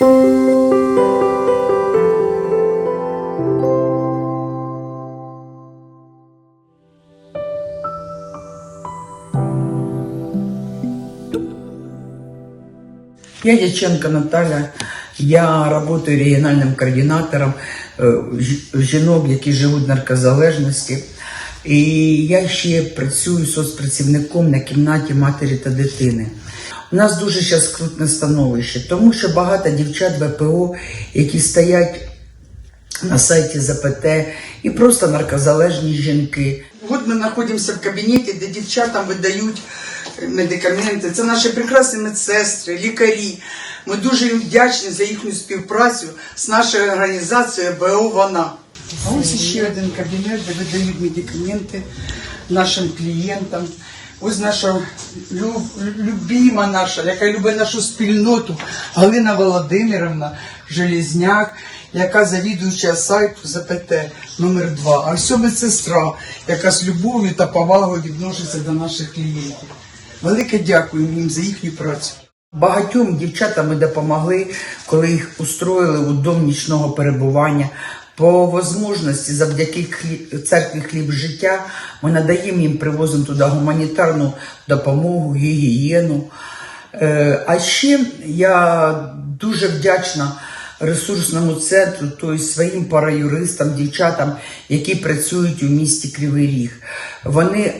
Я Яченко Наталя, я работаю регіональним координатором е, жінок, які живуть в наркозалежності. І я ще працюю соцпрацівником на кімнаті матері та дитини. У нас дуже зараз скрутне становище, тому що багато дівчат ВПО, які стоять на сайті ЗПТ і просто наркозалежні жінки. От ми знаходимося в кабінеті, де дівчатам видають медикаменти. Це наші прекрасні медсестри, лікарі. Ми дуже їм вдячні за їхню співпрацю з нашою організацією БО Вона. А ось ще один кабінет, де видають медикаменти нашим клієнтам. Ось наша лю- любима наша, яка любить нашу спільноту, Галина Володимирівна Железняк, яка завідуюча сайту ЗПТ номер 2 А ось медсестра, яка з любов'ю та повагою відноситься до наших клієнтів. Велике дякую їм за їхню працю. Багатьом дівчатам ми допомогли, коли їх устроїли у дом нічного перебування. По можливості, завдяки церкві хліб життя, ми надаємо їм, привозимо туди гуманітарну допомогу, гігієну. Е, А ще я дуже вдячна ресурсному центру, тобто своїм параюристам, дівчатам, які працюють у місті Кривий Ріг. Вони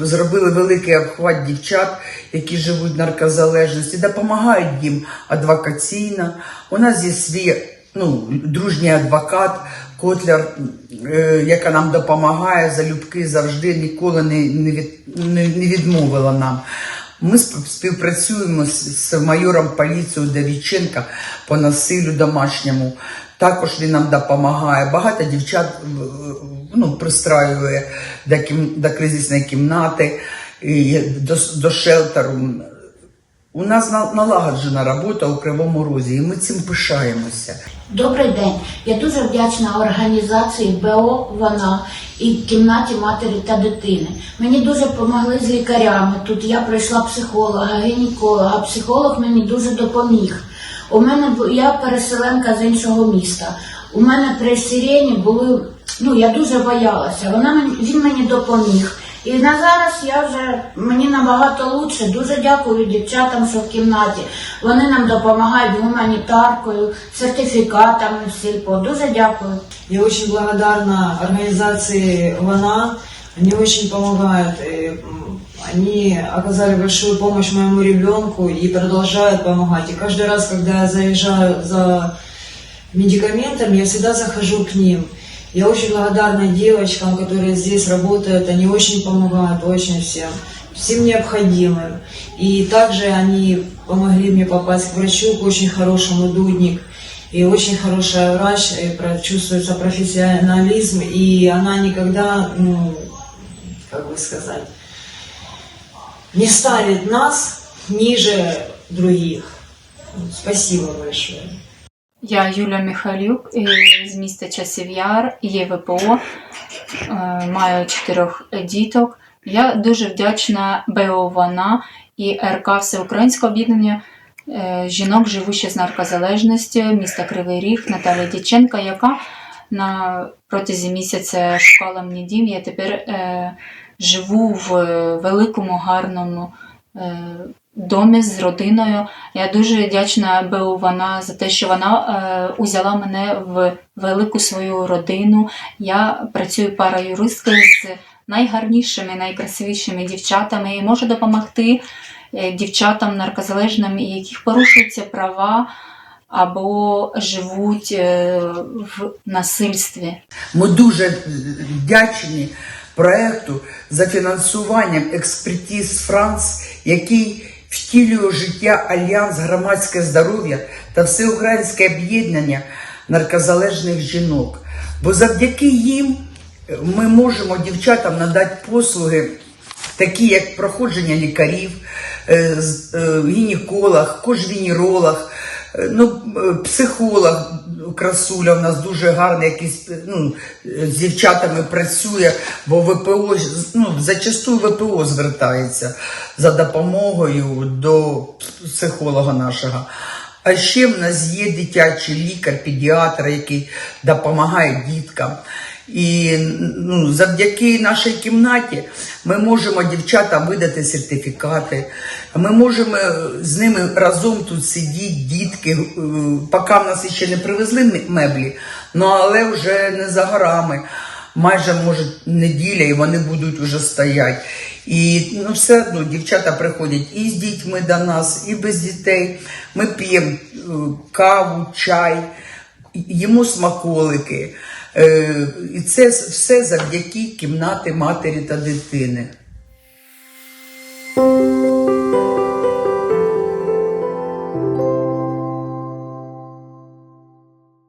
зробили великий обхват дівчат, які живуть в наркозалежності, допомагають їм адвокаційно. У нас є свій ну, дружній адвокат Котляр, е, яка нам допомагає залюбки завжди ніколи не, не, від, не, не відмовила нам. Ми співпрацюємо з, з майором поліції Давіченка по насиллю домашньому. Також він нам допомагає. Багато дівчат ну, пристраює до, кім, до кризисної кімнати, і до, до шелтеру. У нас на- налагоджена робота у Кривому Розі, і ми цим пишаємося. Добрий день. Я дуже вдячна організації БО Вона і кімнаті матері та дитини. Мені дуже допомогли з лікарями. Тут я пройшла психолога, гінеколога. Психолог мені дуже допоміг. У мене я переселенка з іншого міста. У мене при сирені були. Ну я дуже боялася. Вона мені він мені допоміг. І на зараз я вже мені набагато лучше. Дуже дякую дівчатам, що в кімнаті. Вони нам допомагають гуманітаркою, сертифікатами в. Дуже дякую. Я очень благодарна организации ВАНА. Они очень помогают. Они оказали большую помощь моему ребенку и продолжают помогать. И каждый раз, когда я заезжаю за медикаментами, я всегда захожу к ним. Я очень благодарна девочкам, которые здесь работают. Они очень помогают, очень всем. Всем необходимым. И также они помогли мне попасть к врачу, к очень хорошему Дудник. И очень хорошая врач, и чувствуется профессионализм, и она никогда, ну, как бы сказать, не ставит нас ниже других. Спасибо большое. Я Юля Михайлюк з міста Часів Яр, є ВПО, е, маю чотирьох діток. Я дуже вдячна БО «Вона» і РК Всеукраїнського об'єднання е, жінок, живучих з наркозалежністю міста Кривий Ріг Наталія Дяченка, яка на протязі місяця шукала мені дім. Я тепер е, живу в великому гарному домі з родиною. Я дуже вдячна БУ вона за те, що вона е, узяла мене в велику свою родину. Я працюю параюристкою з найгарнішими, найкрасивішими дівчатами і можу допомогти е, дівчатам наркозалежним, яких порушуються права або живуть е, в насильстві. Ми дуже вдячні проекту за фінансуванням експертиз Франц, який втілює життя Альянс громадське здоров'я та всеукраїнське об'єднання наркозалежних жінок. Бо завдяки їм ми можемо дівчатам надати послуги, такі як проходження лікарів, е, е, гінеколог, кожвенеролог, е, ну, е, психолог. Красуля в нас дуже гарний, якийсь ну, з дівчатами працює, бо ВПО ну, зачастую ВПО звертається за допомогою до психолога нашого. А ще в нас є дитячий лікар, педіатр, який допомагає діткам. І ну, завдяки нашій кімнаті ми можемо дівчатам видати сертифікати. Ми можемо з ними разом тут сидіти, дітки, е, поки в нас ще не привезли меблі, ну але вже не за горами. Майже може неділя, і вони будуть вже стояти. І ну, все одно дівчата приходять і з дітьми до нас, і без дітей. Ми п'ємо е, каву, чай, їмо смаколики. Е, і це все завдяки кімнати матері та дитини.